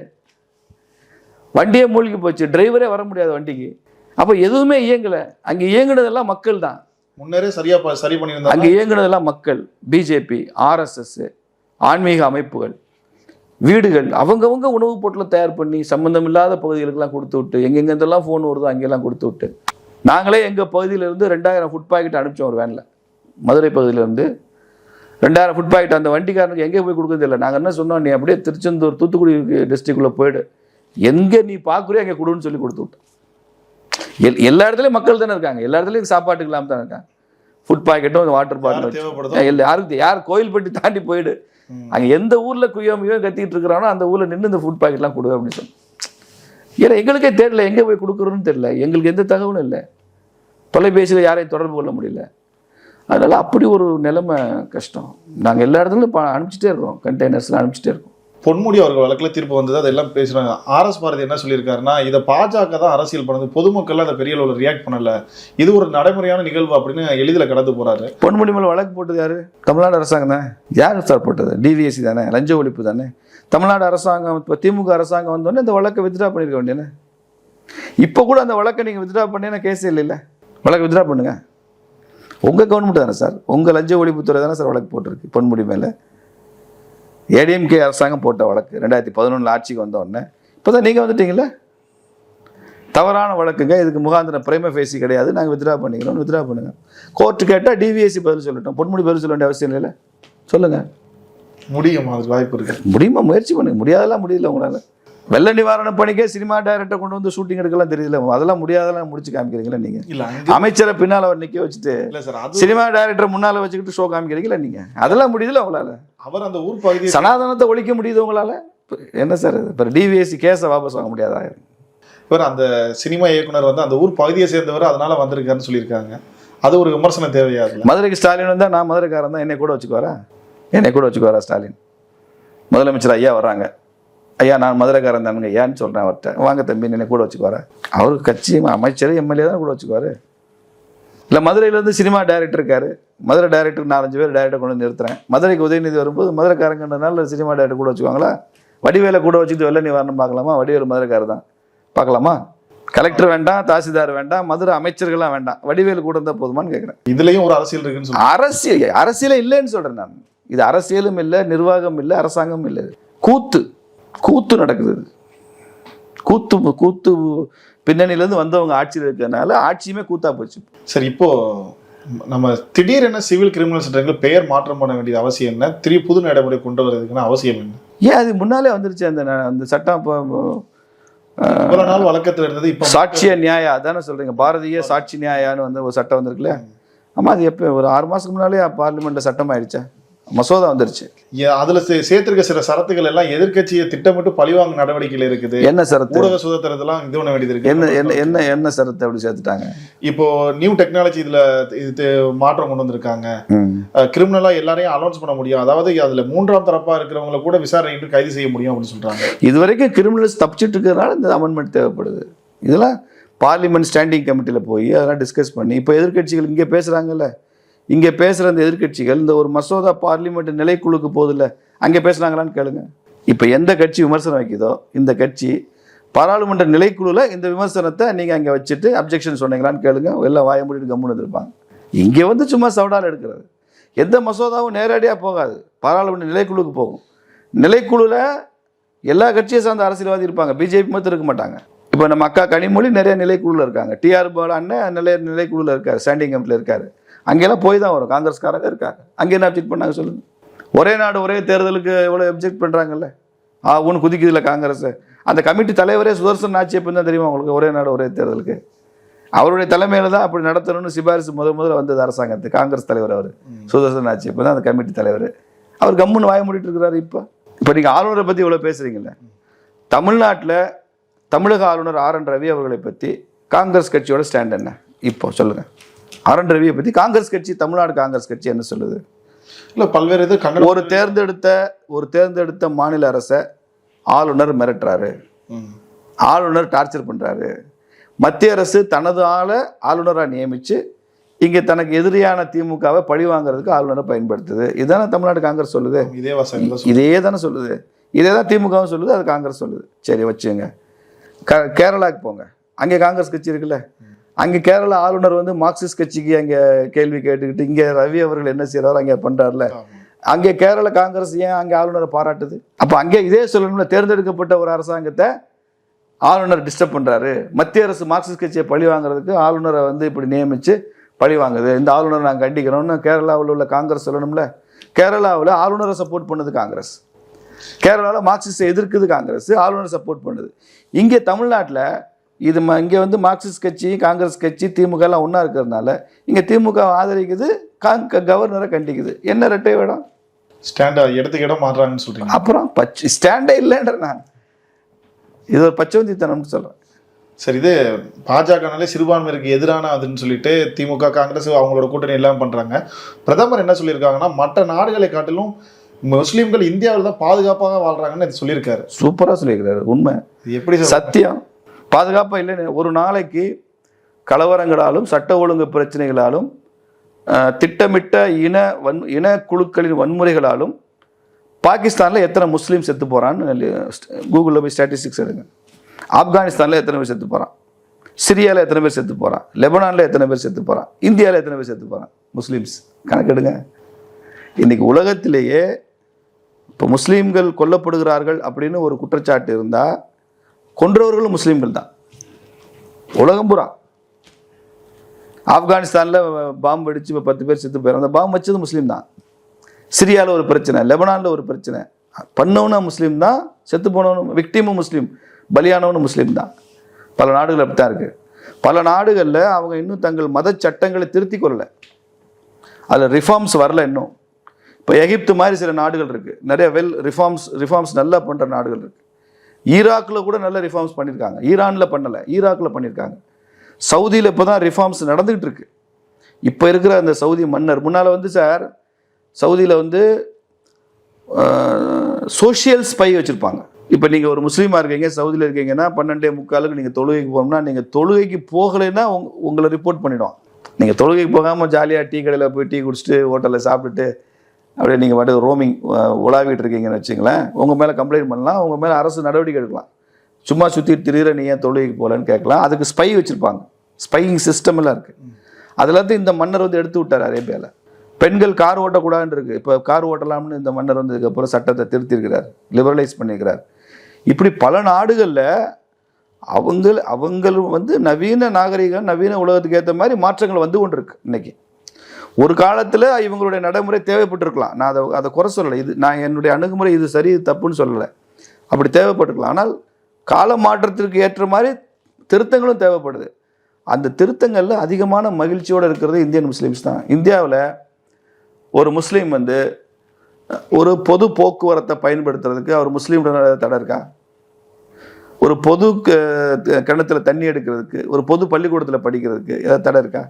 வண்டியே மூழ்கி போச்சு. டிரைவரே வர முடியாது வண்டிக்கு. அப்போ எதுவுமே இயங்கலை. அங்கே இயங்குனதெல்லாம் மக்கள் தான் முன்னரே சரியா சரி பண்ணியிருந்தாங்க அங்கே இயங்குனதெல்லாம் மக்கள் பிஜேபி ஆர்எஸ்எஸ் ஆன்மீக அமைப்புகள் வீடுகள் அவங்கவுங்க உணவுப் பொருட்களை தயார் பண்ணி சம்பந்தம் இல்லாத பகுதிகளுக்கெல்லாம் கொடுத்து விட்டு எங்கெங்கெந்தெல்லாம் ஃபோன் வருதோ அங்கெல்லாம் கொடுத்து விட்டு நாங்களே எங்கள் பகுதியிலேருந்து ரெண்டாயிரம் ஃபுட் பாக்கெட் அனுப்பிச்சோம் ஒரு வேனில் மதுரை பகுதியிலேருந்து ரெண்டாயிரம் ஃபுட் பாக்கெட் அந்த வண்டிக்காரனுக்கு எங்கே போய் கொடுக்குறது இல்லை நாங்கள் என்ன சொன்னோம் நீ அப்படியே திருச்செந்தூர் தூத்துக்குடி டிஸ்ட்ரிக்டில் போயிடு. எங்கே நீ பார்க்குறியோ அங்கே கொடுன்னு சொல்லி கொடுத்து விட்டோம். எல் எல்லா இடத்துலையும் மக்கள் தானே இருக்காங்க. எல்லா இடத்துலையும் சாப்பாட்டுக்கு இல்லாமல் தானே இருக்காங்க. ஃபுட் பாக்கெட்டும் வாட்டர் யார் பாட்டில் தேவைப்படுதோ? இல்லை யாருக்கு யார் கோயில்பட்டி தாண்டி போயிடு. அங்கே எந்த ஊரில் குய்யோ மியோ கத்திட்டு இருக்கிறானோ அந்த ஊரில் நின்று இந்த ஃபுட் பாக்கெட்லாம் கொடு அப்படின்னு ஏன்னா எங்களுக்கே தெரியல எங்கே போய் கொடுக்குறோன்னு தெரியல. எங்களுக்கு எந்த தகவலும் இல்லை. தொலைபேசியில் யாரையும் தொடர்பு கொள்ள முடியல. அதனால அப்படி ஒரு நிலைமை கஷ்டம். நாங்கள் எல்லா இடத்துலையும் அனுப்பிச்சிட்டே இருக்கோம். கண்டெய்னர்ஸ்லாம் அனுப்பிச்சிட்டே இருக்கோம். பொன்முடி அவர்கள் வழக்கில் தீர்ப்பு வந்தது அதெல்லாம் பேசுகிறாங்க ஆர்எஸ் பாரதி என்ன சொல்லியிருக்காருன்னா இதை பாஜக தான் அரசியல் பண்ணுது பொதுமக்கள் அதை பெரிய அளவில் ரியாக்ட் பண்ணலை. இது ஒரு நடைமுறையான நிகழ்வு அப்படின்னு எளிதில் கடந்து போகிறாரு பொன்முடி மேலே வழக்கு போட்டது யார்? தமிழ்நாடு அரசாங்கம் தான்? யார் சார் போட்டது? டிவிஎஸ்சி தானே? லஞ்ச ஒழிப்பு தானே? தமிழ்நாடு அரசாங்கம் இப்போ திமுக அரசாங்கம் வந்தோடனே இந்த வழக்கை வித்ட்ரா பண்ணிருக்க வேண்டியனே இப்போ கூட அந்த வழக்கை நீங்கள் வித்ட்ரா பண்ணீங்கன்னா கேஸ் இல்லைல்ல வழக்கு வித்ட்ரா பண்ணுங்க. உங்கள் கவர்மெண்ட் தானே சார் உங்கள் லஞ்ச ஒழிப்புத்துறை தானே சார் வழக்கு போட்டிருக்கு பொன்முடி மேலே? ஏடிஎம்கே அரசாங்கம் போட்ட வழக்கு ரெண்டாயிரத்தி பதினொன்றில் ஆட்சிக்கு வந்த உடனே. இப்போ தான் நீங்கள் வந்துட்டீங்களே தவறான வழக்குங்க. இதுக்கு முகாந்திரம் பிரைம ஃபேசி கிடையாது. நாங்கள் வித்ட்ரா பண்ணிக்கிறோம். வித்ட்ரா பண்ணுங்க. கோர்ட்டு கேட்டால் டிவிஎஸ்சி பதில் சொல்லட்டும். பொன்முடி பதில் சொல்ல வேண்டிய அவசியம் இல்லைல்ல? சொல்லுங்கள் முடியும். அதுக்கு வாய்ப்பு இருக்கு. முடியுமா? முயற்சி பண்ணுங்க. முடியாதெல்லாம் முடியல உங்களால். வெள்ள நிவாரண பணிக்கே சினிமா டைரக்டர் கொண்டு வந்து ஷூட்டிங் எடுக்கலாம் தெரியல. அதெல்லாம் முடியாதெல்லாம் முடிச்சு காமிக்கிறீங்களா நீங்கள் இல்ல அங்க அமைச்சரை பின்னால் அவர் நிற்க வச்சுட்டு இல்ல சினிமா டைரக்டர் முன்னால் வச்சுக்கிட்டு ஷோ காமிக்கிறீங்களா நீங்கள் அதெல்லாம் முடியுதுல உங்களால். அவர் அந்த ஊர் பகுதியை சனாதனத்தை ஒழிக்க முடியுது உங்களால்? என்ன சார் இப்போ டிவிஎஸ்சி கேஸை வாபஸ் வாங்க முடியாதா? இவர் அந்த சினிமா இயக்குனர் வந்து அந்த ஊர் பகுதியை சேர்ந்தவர் அதனால வந்திருக்காருன்னு சொல்லியிருக்காங்க. அது ஒரு விமர்சனம் தேவையா அதுல? மதுரைக்கு ஸ்டாலின் வந்தால் நான் மதுரைக்காரன் தான். என்னை கூட வச்சுக்குவாரா? என்னை கூட வச்சுக்குவாரா ஸ்டாலின்? முதலமைச்சர் ஐயா வர்றாங்க. ஐயா நான் மதுரைக்காரன் தானுங்க. ஐயான்னு சொல்கிறேன் அவர்கிட்ட. வாங்க தம்பி என்னை கூட வச்சுக்குவாரா? அவருக்கு கட்சி அமைச்சர் எம்எல்ஏ தான் கூட வச்சுக்குவாரு. இல்லை மதுரையிலேருந்து சினிமா டைரக்டர் இருக்காரு. மதுரை டைரக்டர் நாலஞ்சு பேர் டைரக்டர் கொண்டு வந்து நிறுத்துறேன். மதுரைக்கு உதயநிதி வரும்போது மதுரைக்காரங்கன்றனால சினிமா டைரக்டர் கூட வச்சுக்குவாங்களா? வடிவேலை கூட வச்சுக்கிட்டு வெள்ள நிவாரணம் பார்க்கலாமா? வடிவேலு மதுரைக்காரர் தான். பார்க்கலாமா? கலெக்டர் வேண்டாம் தாசில்தார் வேண்டாம் மதுரை அமைச்சர்கள்லாம் வேண்டாம். வடிவேலு கூட இருந்தால் போதுமான்னு கேட்குறேன் இதுலயும் ஒரு அரசியல் இருக்குன்னு அரசியல் அரசியலே இல்லைன்னு சொல்றேன் நான். இது அரசியலும் இல்லை நிர்வாகம் இல்லை அரசாங்கம் இல்லை. கூத்து கூத்து நடக்குது. கூத்து கூத்து பின்னணியிலேருந்து வந்தவங்க ஆட்சியில் இருக்கிறதுனால ஆட்சியுமே கூத்தா போச்சு. சரி இப்போ நம்ம திடீரென சிவில் கிரிமினல் சட்டங்கள் பெயர் மாற்றம் பண்ண வேண்டியது அவசியம் என்ன? திரு புது நடைமுறை கொண்டு வரதுக்குன்னு அவசியம் என்ன? ஏன் அது முன்னாலே வந்துருச்சு அந்த அந்த சட்டம் இப்போ இவ்வளவு நாள் வழக்கத்துல இருந்தது இப்போ சாட்சிய நியாயா அதானே சொல்றீங்க பாரதிய சாட்சி நியாயான்னு வந்து ஒரு சட்டம் வந்திருக்குல்ல? ஆமா அது எப்போ ஒரு ஆறு மாசத்துக்கு முன்னாலே பார்லிமெண்ட்ல சட்டம் ஆயிடுச்சா மசோதா வந்துருச்சு. அதுல சேர்த்திருக்க சில சரத்துகள் எல்லாம் எதிர்க்கட்சியை திட்டமிட்டு பழிவாங்க நடவடிக்கையில இருக்குது. என்ன சரத்து? ஊடக சுதந்திரத்தெல்லாம் இது பண்ண வேண்டியது என்ன இருக்கு என்ன என்ன என்ன சரத்து அப்படி சேர்த்துட்டாங்க? இப்போ நியூ டெக்னாலஜி இதுல இது மாற்றம் கொண்டு வந்திருக்காங்க. கிரிமினலா எல்லாரையும் அலௌன்ஸ் பண்ண முடியும். அதாவது அதுல மூன்றாம் தரப்பா இருக்கிறவங்கள கூட விசாரணையிட்டு கைது செய்ய முடியும் அப்படின்னு சொல்றாங்க. இது வரைக்கும் கிரிமினல்ஸ் தப்பிச்சிட்டு இருக்கிறதுனால இந்த அமெண்ட்மெண்ட் தேவைப்படுது. இதெல்லாம் பார்லிமெண்ட் ஸ்டாண்டிங் கமிட்டியில் போய் அதெல்லாம் டிஸ்கஸ் பண்ணி இப்போ எதிர்க்கட்சிகள் இங்கே பேசுகிறாங்கல்ல இங்கே பேசுகிற அந்த எதிர்க்கட்சிகள் இந்த ஒரு மசோதா பார்லிமெண்ட் நிலைக்குழுக்கு போதில்ல அங்கே பேசுனாங்களான்னு கேளுங்க. இப்போ எந்த கட்சி விமர்சனம் வைக்குதோ இந்த கட்சி பாராளுமன்ற நிலைக்குழுல இந்த விமர்சனத்தை நீங்கள் அங்கே வச்சுட்டு அப்ஜெக்ஷன் சொன்னீங்களான்னு கேளுங்க. எல்லாம் வாய மூடிட்டு கம்முன்னு இருப்பாங்க இங்கே வந்து சும்மா சவுடால் எடுக்கிறது. எந்த மசோதாவும் நேரடியாக போகாது. பாராளுமன்ற நிலைக்குழுக்கு போகும். நிலைக்குழுல எல்லா கட்சியை சார்ந்த அரசியல்வாதி இருப்பாங்க. பிஜேபி மட்டும் இருக்க மாட்டாங்க. இப்போ நம்ம அக்கா கனிமொழி நிறைய நிலைக்குழுவில் இருக்காங்க. டிஆர் பாலா அண்ணன் நிலைய நிலைக்குழுவில் இருக்கார். ஸ்டாண்டிங் கமிட்டியில் இருக்காரு. அங்கெல்லாம் போய் தான் வரும். காங்கிரஸ்காரங்க இருக்காங்க. அங்கே என்ன அப்ஜெக்ட் பண்ணாங்க சொல்லுங்க. ஒரே நாடு ஒரே தேர்தலுக்கு எவ்வளோ அப்ஜெக்ட் பண்ணுறாங்கல்ல ஆ ஒன்று குதிக்குதுல காங்கிரஸ். அந்த கமிட்டி தலைவரே சுதர்சன் நாச்சியப்பன் தான் தெரியுமா உங்களுக்கு? ஒரே நாடு ஒரே தேர்தலுக்கு. அவருடைய தலைமையில் தான் அப்படி நடத்தணும்னு சிபாரிசு முதல் முதல்ல வந்தது அரசாங்கத்துக்கு காங்கிரஸ் தலைவர் அவர். சுதர்சன் நாச்சியப்பன் தான் அந்த கமிட்டி தலைவர். அவர் கம்முன்னு வாய மூடிட்டு இருக்கிறாரு இப்போ. இப்போ நீங்கள் ஆளுநரை பற்றி இவ்வளோ பேசுகிறீங்கல்ல தமிழ்நாட்டில் தமிழக ஆளுநர் ஆர் என் ரவி அவர்களை பற்றி காங்கிரஸ் கட்சியோட ஸ்டாண்ட் என்ன? இப்போ சொல்லுங்கள் ஆர் ரவியை பற்றி காங்கிரஸ் கட்சி தமிழ்நாடு காங்கிரஸ் கட்சி என்ன சொல்லுது? இல்ல பல்வேறு இது ஒரு தேர்ந்தெடுத்த ஒரு தேர்ந்தெடுத்த மாநில அரசை ஆளுநர் மிரட்டுறாரு. ஆளுநர் டார்ச்சர் பண்ணுறாரு மத்திய அரசு தனது ஆளை ஆளுநராக நியமித்து இங்கே தனக்கு எதிரியான திமுகவை பழி வாங்குறதுக்கு ஆளுநரை பயன்படுத்துது. இதுதானே தமிழ்நாடு காங்கிரஸ் சொல்லுது? இதே இதே தானே சொல்லுது. இதே தான் திமுகவும் சொல்லுது அது காங்கிரஸ் சொல்லுது. சரி வச்சுங்க க கேரளாவுக்கு போங்க. அங்கே காங்கிரஸ் கட்சி இருக்குல்ல? அங்கே கேரளா ஆளுநர் வந்து மார்க்சிஸ்ட் கட்சிக்கு அங்கே கேள்வி கேட்டுக்கிட்டு இங்கே ரவி அவர்கள் என்ன செய்கிறாரோ அங்கே பண்ணுறாருல அங்கே கேரள காங்கிரஸ் ஏன் அங்கே ஆளுநரை பாராட்டுது? அப்போ அங்கே இதே சொல்லணும்ல தேர்ந்தெடுக்கப்பட்ட ஒரு அரசாங்கத்தை ஆளுநர் டிஸ்டர்ப் பண்ணுறாரு மத்திய அரசு மார்க்சிஸ்ட் கட்சியை பழி வாங்குறதுக்கு ஆளுநரை வந்து இப்படி நியமித்து பழி வாங்குது. இந்த ஆளுநரை நாங்கள் கண்டிக்கணும்னு கேரளாவில் உள்ள காங்கிரஸ் சொல்லணும்ல. கேரளாவில் ஆளுநரை சப்போர்ட் பண்ணுது காங்கிரஸ். கேரளாவில் மார்க்சிஸ்டை எதிர்க்குது காங்கிரஸ் ஆளுநர் சப்போர்ட் பண்ணுது. இங்கே தமிழ்நாட்டில் இது ம இங்கே வந்து மார்க்சிஸ்ட் கட்சி காங்கிரஸ் கட்சி திமுக எல்லாம் ஒன்றா இருக்கிறதுனால இங்கே திமுக ஆதரிக்குது காங் கவர்னரை கண்டிக்குது. என்ன ரெட்டை வேடம்? ஸ்டாண்டா இடத்துக்கு இடம் மாறுறாங்கன்னு சொல்றீங்க. அப்புறம் பச்சை ஸ்டாண்டே இல்லைன்ற நான். இது ஒரு பச்சவந்தித்தனம்னு சொல்கிறேன் சரி இது பாஜகனாலே சிறுபான்மையிற்கு எதிரான அதுன்னு சொல்லிட்டு திமுக காங்கிரஸ் அவங்களோட கூட்டணி எல்லாம் பண்றாங்க. பிரதமர் என்ன சொல்லியிருக்காங்கன்னா மற்ற நாடுகளை காட்டிலும் முஸ்லீம்கள் இந்தியாவில் தான் பாதுகாப்பாக வாழ்றாங்கன்னு இது சொல்லியிருக்காரு. சூப்பராக சொல்லியிருக்கிறாரு உண்மை. எப்படி சத்தியம். பாதுகாப்பாக இல்லைன்னு ஒரு நாளைக்கு கலவரங்களாலும் சட்ட ஒழுங்கு பிரச்சனைகளாலும் திட்டமிட்ட இன வன் இன குழுக்களின் வன்முறைகளாலும் பாகிஸ்தானில் எத்தனை முஸ்லீம் செத்து போகிறான்னு கூகுளில் போய் ஸ்டாட்டிஸ்டிக்ஸ் எடுங்க. ஆப்கானிஸ்தானில் எத்தனை பேர் செத்து போகிறான் சிரியாவில் எத்தனை பேர் செத்து போகிறான் லெபனானில் எத்தனை பேர் செத்து போகிறான் இந்தியாவில் எத்தனை பேர் செத்து போகிறான் முஸ்லீம்ஸ். கணக்கெடுங்க. இன்றைக்கி உலகத்திலேயே இப்போ முஸ்லீம்கள் கொல்லப்படுகிறார்கள் அப்படின்னு ஒரு குற்றச்சாட்டு இருந்தால் கொன்றவர்களும் முஸ்லீம்கள் தான். உலகம் பூரா. ஆப்கானிஸ்தானில் பாம்பு வெடிச்சு இப்போ பத்து பேர் செத்து போயிடும் அந்த பாம்பு வச்சது முஸ்லீம் தான். சிரியாவில் ஒரு பிரச்சனை லெபனானில் ஒரு பிரச்சனை. பண்ணவனும் முஸ்லீம் தான் செத்து போனவனும் விக்டிமும் முஸ்லீம் பலியானவனும் முஸ்லீம் தான். பல நாடுகள் அப்படி தான் இருக்குது பல நாடுகளில் அவங்க இன்னும் தங்கள் மத சட்டங்களை திருத்தி கொள்ளலை. அதில் ரிஃபார்ம்ஸ் வரல இன்னும். இப்போ எகிப்து மாதிரி சில நாடுகள் இருக்குது நிறைய வெல் ரிஃபார்ம்ஸ் ரிஃபார்ம்ஸ் நல்லா பண்ணுற நாடுகள் இருக்குது ஈராக்கில் கூட நல்ல ரிஃபார்ம்ஸ் பண்ணியிருக்காங்க. ஈரானில் பண்ணலை. ஈராக்கில் பண்ணியிருக்காங்க. சவுதியில் இப்போ தான் ரிஃபார்ம்ஸ் நடந்துகிட்டு இருக்கு. இப்போ இருக்கிற அந்த சவுதி மன்னர் முன்னால் வந்து சார் சவுதியில் வந்து சோஷியல் ஸ்பை வச்சுருப்பாங்க. இப்போ நீங்கள் ஒரு முஸ்லீமாக இருக்கீங்க சவுதியில் இருக்கீங்கன்னா பன்னெண்டே முக்காலுக்கு நீங்கள் தொழுகைக்கு போகணும்னா நீங்கள் தொழுகைக்கு போகலைன்னா உங் உங்களை ரிப்போர்ட் பண்ணிவிடும் நீங்கள் தொழுகைக்கு போகாமல் ஜாலியாக டீ கடையில் போய் டீ குடிச்சிட்டு ஹோட்டலில் சாப்பிட்டுட்டு அப்படியே நீங்கள் பாட்டு ரோமிங் உலாவிட்டு இருக்கீங்கன்னு வச்சுங்களேன். உங்கள் மேலே கம்ப்ளைண்ட் பண்ணலாம் உங்கள் மேலே அரசு நடவடிக்கை எடுக்கலாம். சும்மா சுற்றிட்டு திரியிற நீ ஏன் தொழுகைக்கு போகலன்னு கேட்கலாம். அதுக்கு ஸ்பை வச்சுருப்பாங்க. ஸ்பையிங் சிஸ்டம் எல்லாம் இருக்குது அதுலேருந்து இந்த மன்னர் வந்து எடுத்து விட்டார் அரேபியாவில் பெண்கள் கார் ஓட்டக்கூடாதுன்னு இருக்குது இப்போ கார் ஓட்டலாம்னு இந்த மன்னர் வந்து இதுக்கப்புறம் சட்டத்தை திருத்திருக்கிறார் லிபரலைஸ் பண்ணியிருக்கிறார் இப்படி பல நாடுகளில் அவங்க அவங்களும் வந்து நவீன நாகரிகம் நவீன உலகத்துக்கு ஏற்ற மாதிரி மாற்றங்கள் வந்து கொண்டு இருக்கு இன்னைக்கு. ஒரு காலத்தில் இவங்களுடைய நடைமுறை தேவைப்பட்டிருக்கலாம். நான் அதை அதை குறை சொல்லலை. இது நான் என்னுடைய அணுகுமுறை இது சரி இது தப்புன்னு சொல்லலை. அப்படி தேவைப்பட்டிருக்கலாம். ஆனால் கால மாற்றத்திற்கு ஏற்ற மாதிரி திருத்தங்களும் தேவைப்படுது. அந்த திருத்தங்களில் அதிகமான மகிழ்ச்சியோடு இருக்கிறது இந்தியன் முஸ்லீம்ஸ் தான். இந்தியாவில் ஒரு முஸ்லீம் வந்து ஒரு பொது போக்குவரத்தை பயன்படுத்துறதுக்கு அவர் முஸ்லீம் தடை இருக்கா? ஒரு பொது க- கிணத்துல தண்ணி எடுக்கிறதுக்கு ஒரு பொது பள்ளிக்கூடத்தில் படிக்கிறதுக்கு ஏதாவது தடை இருக்கா?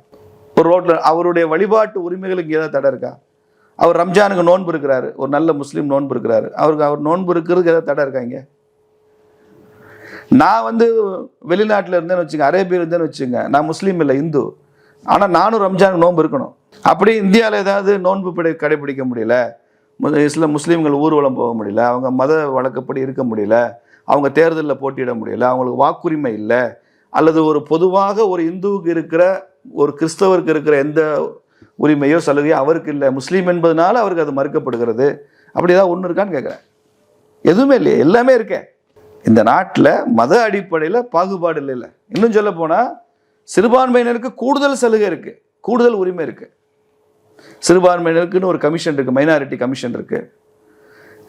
ஒரு ரோட்டில் அவருடைய வழிபாட்டு உரிமைகளுக்கு ஏதாவது தடை இருக்கா? அவர் ரம்ஜானுக்கு நோன்பு இருக்கிறாரு. ஒரு நல்ல முஸ்லீம் நோன்பு இருக்கிறாரு. அவருக்கு அவர் நோன்பு இருக்கிறதுக்கு ஏதாவது தடை இருக்காங்க நான் வந்து வெளிநாட்டில் இருந்தேன்னு வச்சுங்க அரேபியில் இருந்தேன்னு வச்சுங்க நான் முஸ்லீம் இல்லை இந்து. ஆனால் நானும் ரம்ஜானுக்கு நோன்பு இருக்கணும். அப்படி இந்தியாவில் ஏதாவது நோன்பு பிடி கடைபிடிக்க முடியல. மு- சில முஸ்லீம்கள் ஊர்வலம் போக முடியல. அவங்க மத வழக்கப்படி இருக்க முடியல. அவங்க தேர்தலில் போட்டியிட முடியல. அவங்களுக்கு வாக்குரிமை இல்லை. அல்லது ஒரு பொதுவாக ஒரு இந்துவுக்கு இருக்கிற ஒரு கிறிஸ்தவருக்கு இருக்கிற எந்த உரிமையோ சலுகையோ அவருக்கு இல்லை. முஸ்லீம் என்பதனால அவருக்கு அது மறுக்கப்படுகிறது. அப்படி ஏதாவது ஒன்று இருக்கான்னு கேட்குறேன் எதுவுமே இல்லையே. எல்லாமே இருக்கேன் இந்த நாட்டில் மத அடிப்படையில் பாகுபாடு இல்லை இன்னும் சொல்ல போனால் சிறுபான்மையினருக்கு கூடுதல் சலுகை இருக்குது கூடுதல் உரிமை இருக்குது சிறுபான்மையினருக்குன்னு ஒரு கமிஷன் இருக்குது மைனாரிட்டி கமிஷன் இருக்குது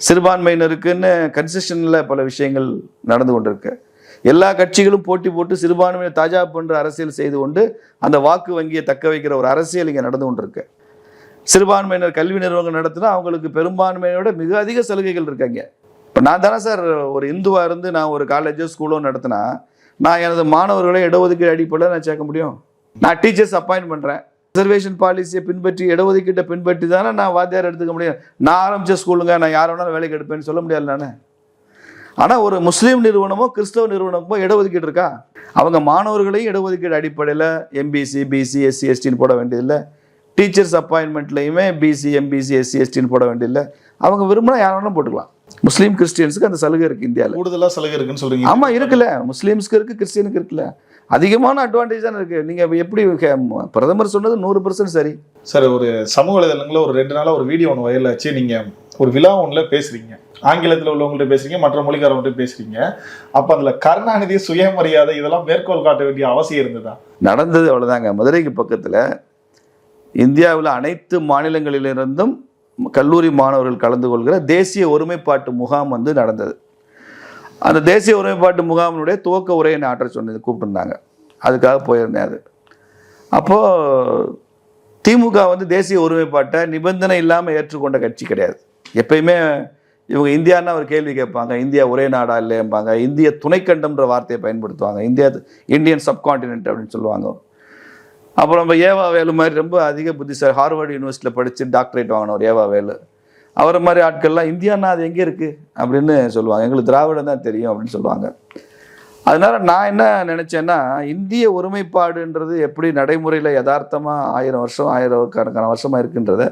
சிறுபான்மையினருக்குன்னு கன்செஷனில் பல விஷயங்கள் நடந்து கொண்டிருக்கு. எல்லா கட்சிகளும் போட்டி போட்டு சிறுபான்மையை தாஜா பண்ற அரசியல் செய்து கொண்டு அந்த வாக்கு வங்கியை தக்க வைக்கிற ஒரு அரசியல் இங்கே நடந்து கொண்டிருக்கு. சிறுபான்மையினர் கல்வி நிறுவனங்கள் நடத்தினா அவங்களுக்கு பெரும்பான்மையோட மிக அதிக சலுகைகள் இருக்காங்க. இப்போ நான் தானே சார் ஒரு இந்துவாக இருந்து நான் ஒரு காலேஜோ ஸ்கூலோ நடத்தினா நான் எனது மாணவர்களை இடஒதுக்கீடு அடிப்படையில் நான் சேர்க்க முடியும். நான் டீச்சர்ஸ் அப்பாயின் பண்ணுறேன் ரிசர்வேஷன் பாலிசியை பின்பற்றி இடஒதுக்கீட்டை பின்பற்றி தானே நான் வாத்தியார் எடுத்துக்க முடியும். நான் ஆரம்பித்த ஸ்கூலுங்க நான் யார் வேணாலும் வேலைக்கு எடுப்பேன்னு சொல்ல முடியாது நானே. ஆனால் ஒரு முஸ்லீம் நிறுவனமோ கிறிஸ்தவ நிறுவனமோ இடஒதுக்கீடு இருக்கா? அவங்க மாணவர்களையும் இடஒதுக்கீடு அடிப்படையில் எம்பிசி பிசி எஸ்சி எஸ்டின்னு போட வேண்டியதில்லை. டீச்சர்ஸ் அப்பாயின்மெண்ட்லையுமே பிசி எம்பிசி எஸ்சி எஸ்டின்னு போட வேண்டியதில்லை. அவங்க விரும்பினா யார் வேணாலும் போட்டுக்கலாம். முஸ்லீம் கிறிஸ்டியன்ஸுக்கு அந்த சலுகை இருக்குது இந்தியாவில் கூடுதலா சலுகை இருக்குன்னு சொல்றீங்க. ஆமா இருக்குல்ல. முஸ்லீம்ஸ்க்கு இருக்கு கிறிஸ்டியனுக்கு இருக்குல்ல. அதிகமான அட்வான்டேஜ் தானே இருக்கு. நீங்க எப்படி பிரதமர் சொன்னது நூறு பர்சன்ட் சரி. சார் ஒரு சமூக வலைதளங்களில் ஒரு ரெண்டு நாளா ஒரு வீடியோ ஒன்று வயலில் வச்சு நீங்க ஒரு விழா ஒன்றில் பேசுறீங்க. ஆங்கிலத்தில் உள்ளவங்கள்ட்ட பேசுறீங்க மற்ற மொழிக்காரவங்கள்ட்ட பேசுறீங்க. அப்போ அதில் கருணாநிதி சுயமரியாதை இதெல்லாம் மேற்கோள் காட்ட வேண்டிய அவசியம் இருந்ததா? நடந்தது அவ்வளோதாங்க மதுரைக்கு பக்கத்தில் இந்தியாவில் அனைத்து மாநிலங்களிலிருந்தும் கல்லூரி மாணவர்கள் கலந்து கொள்கிற தேசிய ஒருமைப்பாட்டு முகாம் வந்து நடந்தது. அந்த தேசிய ஒருமைப்பாட்டு முகாமினுடைய துவக்க உரையை நான் ஆற்ற சொன்னது கூப்பிட்டுருந்தாங்க. அதுக்காக போயிருந்தேன் அது. அப்போது திமுக வந்து தேசிய ஒருமைப்பாட்டை நிபந்தனை இல்லாமல் ஏற்றுக்கொண்ட கட்சி கிடையாது. எப்பயுமே இவங்க இந்தியான்னா ஒரு கேள்வி கேட்பாங்க இந்தியா ஒரே நாடா இல்லைம்பாங்க இந்திய துணைக்கண்டம்ன்ற வார்த்தையை பயன்படுத்துவாங்க இந்தியா இந்தியன் சப்கான்டினென்ட் அப்படின்னு சொல்லுவாங்க. அப்புறம் நம்ம ஏவா வேலு மாதிரி ரொம்ப அதிக புத்திசாலி ஹார்வர்டு யூனிவர்சிட்டியில் படித்து டாக்டரேட் வாங்கினவர் ஏவா வேலு. அவரை மாதிரி ஆட்கள்லாம் இந்தியான்னா அது எங்கே இருக்குது அப்படின்னு சொல்லுவாங்க. எங்களுக்கு திராவிடம் தான் தெரியும் அப்படின்னு சொல்லுவாங்க. அதனால் நான் என்ன நினச்சேன்னா இந்திய ஒருமைப்பாடுன்றது எப்படி நடைமுறையில் யதார்த்தமாக ஆயிரம் வருஷம் ஆயிரம் கணக்கான வருஷமாக இருக்குன்றத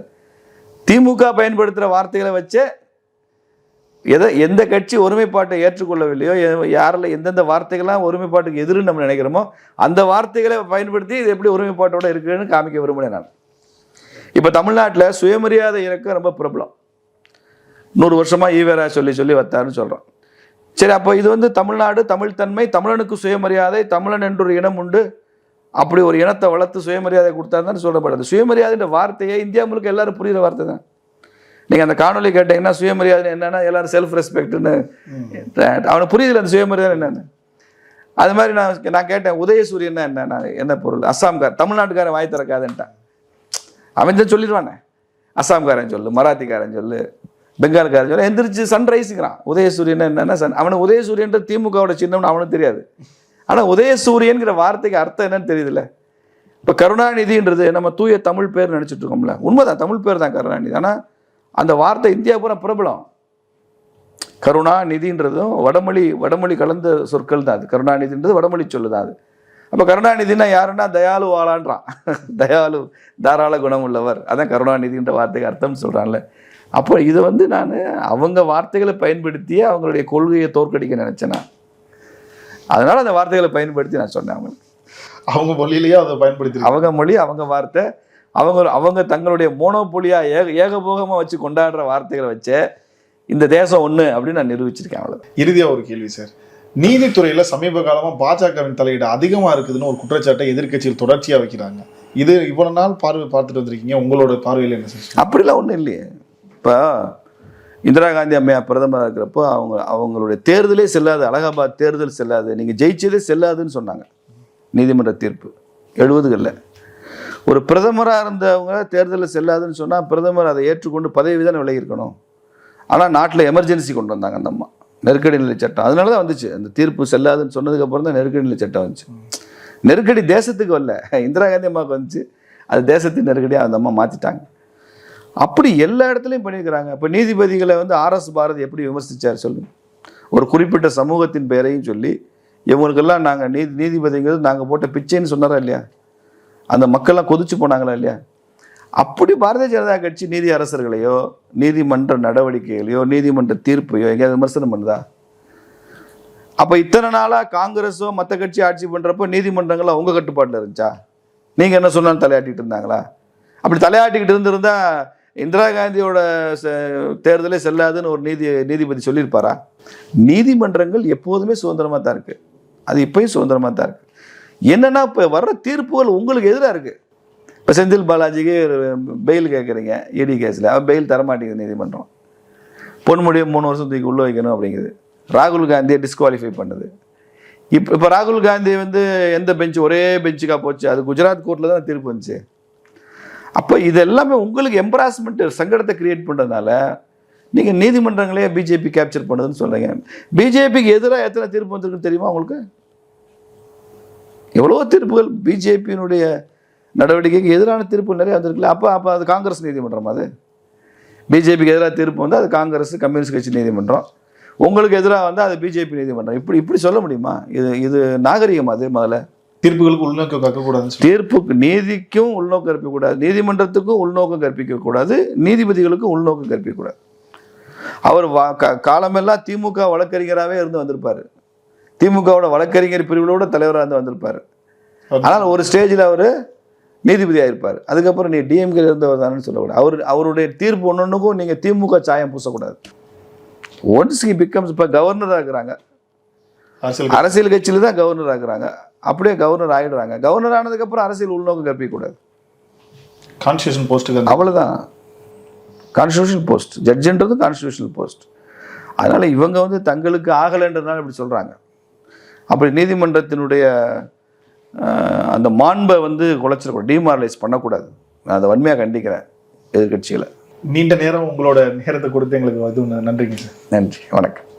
திமுக பயன்படுத்துகிற வார்த்தைகளை வச்சே எதை எந்த கட்சி ஒருமைப்பாட்டை ஏற்றுக்கொள்ளவில்லையோ யாரில் எந்தெந்த வார்த்தைகள்லாம் ஒருமைப்பாட்டுக்கு எதிர்னு நம்ம நினைக்கிறோமோ அந்த வார்த்தைகளை பயன்படுத்தி இது எப்படி ஒருமைப்பாட்டோட இருக்குன்னு காமிக்க விரும்புகிறேன் நான். இப்போ தமிழ்நாட்டில் சுயமரியாதை இயக்கம் ரொம்ப பிரபலம். நூறு வருஷமாக ஈவேரா சொல்லி சொல்லி வத்தாருன்னு சொல்கிறோம் சரி அப்போ இது வந்து தமிழ்நாடு தமிழ்த்தன்மை தமிழனுக்கு சுயமரியாதை தமிழன் என்ற ஒரு இனம் உண்டு. அப்படி ஒரு இனத்தை வளர்த்து சுயமரியாதை கொடுத்தாருன்னு சொல்லப்படுது. சுயமரியாதைன்ற வார்த்தையை இந்தியா முழுக்க எல்லாரும் புரிகிற வார்த்தை தான். நீங்கள் அந்த காணொளி கேட்டீங்கன்னா சுயமரியாதை என்னன்னா எல்லோரும் செல்ஃப் ரெஸ்பெக்ட்னு அவனுக்கு புரியுதுல அந்த சுயமரியாதை என்னென்னு. அது மாதிரி நான் நான் கேட்டேன் உதயசூரியன்னா என்ன? நான் என்ன பொருள்? அஸ்ஸாம்கார் தமிழ்நாட்டுக்காரன் வாய் திறக்காதுன்ட்டான். அவன் தான் சொல்லிடுவானே. அஸ்ஸாம்காரன் சொல்லு மராத்திக்காரன் சொல்லு பெங்கால்காரன் சொல்லு எந்திரிச்சு சன்ரைஸுங்கிறான் உதயசூரியன் என்னன்னா சன் அவனுக்கு உதயசூரியன்ற திமுகவோட சின்னம்னு அவனுக்கு தெரியாது. ஆனால் உதயசூரியன்கிற வார்த்தைக்கு அர்த்தம் என்னன்னு தெரியுதுல்ல. இப்போ கருணாநிதின்றது நம்ம தூய தமிழ் பேர் நினச்சிட்டு இருக்கோம்ல. உண்மைதான் தமிழ் பேர் தான் கருணாநிதி. ஆனால் அந்த வார்த்தை இந்தியா பூரா பிரபலம். கருணாநிதின்றதும் வடமொழி வடமொழி கலந்த சொற்கள் தான் அது. கருணாநிதின்றது வடமொழி சொல்லு தான் அது. அப்போ கருணாநிதினா யாருன்னா தயாளு ஆளான்றான் தயாளு தாராள குணம் உள்ளவர் அதான் கருணாநிதின்ற வார்த்தைக்கு அர்த்தம் சொல்கிறான்ல அப்போ இதை வந்து நான் அவங்க வார்த்தைகளை பயன்படுத்தியே அவங்களுடைய கொள்கையை தோற்கடிக்க நினச்சேன் நான். அதனால அந்த வார்த்தைகளை பயன்படுத்தி நான் சொன்னேன் அவங்களுக்கு. அவங்க மொழியிலேயே அதை பயன்படுத்தி அவங்க மொழி அவங்க வார்த்தை அவங்க அவங்க தங்களுடைய மோனோபொலியா ஏக ஏகபோகமா வச்சு கொண்டாடுற வார்த்தைகளை வச்சே இந்த தேசம் ஒண்ணு அப்படின்னு நான் நிரூபிச்சிருக்கேன் அவ்வளவு. இறுதியா ஒரு கேள்வி சார் நீதித்துறையில சமீப காலமா பாஜகவின் தலையீடு அதிகமா இருக்குதுன்னு ஒரு குற்றச்சாட்டை எதிர்க்கட்சியில் தொடர்ச்சியா வைக்கிறாங்க. இது இவ்வளவு நாள் பார்வை பார்த்துட்டு வந்திருக்கீங்க. உங்களோட பார்வையில என்ன சார் அப்படிலாம் ஒண்ணும் இல்லையே. இப்போ இந்திரா காந்தி அம்மையா பிரதமராக இருக்கிறப்போ அவங்க அவங்களுடைய தேர்தலே செல்லாது அலகாபாத் தேர்தல் செல்லாது நீங்கள் ஜெயிச்சதே செல்லாதுன்னு சொன்னாங்க. நீதிமன்ற தீர்ப்பு. எழுபதுகளில். ஒரு பிரதமராக இருந்தவங்க தேர்தலில் செல்லாதுன்னு சொன்னால் பிரதமர் அதை ஏற்றுக்கொண்டு பதவி தானே விலகியிருக்கணும். ஆனால் நாட்டில் எமர்ஜென்சி கொண்டு வந்தாங்க அந்த அம்மா. நெருக்கடி நிலை சட்டம். அதனால தான் வந்துச்சு. அந்த தீர்ப்பு செல்லாதுன்னு சொன்னதுக்கப்புறம் தான் நெருக்கடி நிலை சட்டம் வந்துச்சு. நெருக்கடி தேசத்துக்கு வரல. இந்திரா காந்தி அம்மாவுக்கு வந்துச்சு. அது தேசத்தின் நெருக்கடியாக அந்த அம்மா மாற்றிட்டாங்க அப்படி எல்லா இடத்துலையும் பண்ணியிருக்கிறாங்க. இப்போ நீதிபதிகளை வந்து ஆர்எஸ் பாரதி எப்படி விமர்சித்தார் சொல்லுங்கள் ஒரு குறிப்பிட்ட சமூகத்தின் பெயரையும் சொல்லி இவங்களுக்கெல்லாம் நாங்கள் நீதி நீதிபதிங்கிறது நாங்கள் போட்ட பிச்சைன்னு சொன்னாரா இல்லையா? அந்த மக்கள்லாம் கொதிச்சு போனாங்களா இல்லையா? அப்படி பாரதிய ஜனதா கட்சி நீதி அரசர்களையோ நீதிமன்ற நடவடிக்கைகளையோ நீதிமன்ற தீர்ப்பையோ எங்கேயாவது விமர்சனம் பண்ணுதா? அப்போ இத்தனை நாளாக காங்கிரஸோ மற்ற கட்சி ஆட்சி பண்ணுறப்போ நீதிமன்றங்கள் அவங்க கட்டுப்பாட்டில் இருந்துச்சா? நீங்கள் என்ன சொன்னாலும் தலையாட்டிகிட்டு இருந்தாங்களா? அப்படி தலையாட்டிக்கிட்டு இருந்திருந்தா இந்திரா காந்தியோட தேர்தலே செல்லாதுன்னு ஒரு நீதி நீதிபதி சொல்லியிருப்பாரா? நீதிமன்றங்கள் எப்போதுமே சுதந்திரமாக தான் இருக்குது அது இப்பயும் சுதந்திரமாக தான் இருக்குது என்னென்னா இப்போ வர்ற தீர்ப்புகள் உங்களுக்கு எதிராக இருக்குது இப்போ செந்தில் பாலாஜிக்கு பெயில் கேட்குறீங்க இடி கேஸில் அவன் பெயில் தரமாட்டேங்குது நீதிமன்றம். பொன்முடியை மூணு வருஷம் தூக்கி உள்ள வைக்கணும் அப்படிங்குது. ராகுல் காந்தியை டிஸ்குவாலிஃபை பண்ணுது. இப்போ இப்போ ராகுல் காந்தி வந்து எந்த பெஞ்ச் ஒரே பெஞ்சுக்காக போச்சு. அது குஜராத் கோர்ட்டில் தான் தீர்ப்பு வந்துச்சு. அப்போ இது எல்லாமே உங்களுக்கு எம்பராஸ்மெண்ட் சங்கடத்தை கிரியேட் பண்ணுறதுனால நீங்கள் நீதிமன்றங்களே பிஜேபி கேப்சர் பண்ணுதுன்னு சொல்கிறீங்க பிஜேபிக்கு எதிராக எத்தனை தீர்ப்பு வந்திருக்குன்னு தெரியுமா உங்களுக்கு? எவ்வளவோ தீர்ப்புகள் பிஜேபியினுடைய நடவடிக்கைக்கு எதிரான தீர்ப்பு நிறைய வந்திருக்குல்ல. அப்போ அப்போ அது காங்கிரஸ் நீதிமன்றம் அது. பிஜேபிக்கு எதிராக தீர்ப்பு வந்து அது காங்கிரஸ் கம்யூனிஸ்ட் கட்சி நீதிமன்றம். உங்களுக்கு எதிராக வந்து அது பிஜேபி நீதிமன்றம். இப்படி இப்படி சொல்ல முடியுமா? இது இது நாகரிகம் அது முதல்ல. தீர்ப்புகளுக்கு உள்நோக்கம் கக்கக்கூடாதுன்னு சொல்லி தீர்ப்புக்கு நீதிக்கும் உள்நோக்கம் கற்பிக்கக்கூடாது நீதிமன்றத்துக்கும் உள்நோக்கம் கற்பிக்கக்கூடாது. நீதிபதிகளுக்கும் உள்நோக்கம் கற்பிக்கக்கூடாது. அவர் வா- கா- காலமெல்லாம் திமுக வழக்கறிஞராகவே இருந்து வந்திருப்பார். திமுகவோட வழக்கறிஞர் பிரிவுகளோட தலைவராக இருந்து வந்திருப்பார். ஆனால் ஒரு ஸ்டேஜில் அவர் நீதிபதியாக இருப்பார். அதுக்கப்புறம் நீ டிஎம்கே இருந்தவர் தானே சொல்லக்கூடாது. அவர் அவருடைய தீர்ப்பு ஒன்னொன்றுக்கும் நீங்கள் திமுக சாயம் பூசக்கூடாது. ஒன்ஸ் ஹி பிகம்ஸ் இப்போ கவர்னராக இருக்கிறாங்க அரசியல் அரசியல் கட்சியில தான் கவர்னர் ஆகுறாங்க. அப்படியே கவர்னர் ஆயிடுறாங்க. கவர்னர் ஆனதுக்கப்புறம் அரசியல் உள்நோக்கம் கற்பிக்கக்கூடாது. கான்ஸ்டியூஷன் போஸ்ட்டுக்கு அந்த அவ்வளவுதான். கான்ஸ்டியூஷனல் போஸ்ட் ஜட்ஜுன்றது கான்ஸ்டியூஷனல் போஸ்ட் அதனால இவங்க வந்து தங்களுக்கு ஆகலைன்றதுனால இப்படி சொல்றாங்க. அப்படி நீதிமன்றத்தினுடைய அந்த மாண்பை வந்து குலைச்சிடக்கூடாது டிமாரலைஸ் பண்ணக்கூடாது. நான் அதை வன்மையாக கண்டிக்கிறேன் எதிர்கட்சிகளை நீண்ட நேரம் உங்களோட நேரத்தை கொடுத்து எங்களுக்கு அது நன்றிங்க சார். நன்றி வணக்கம்.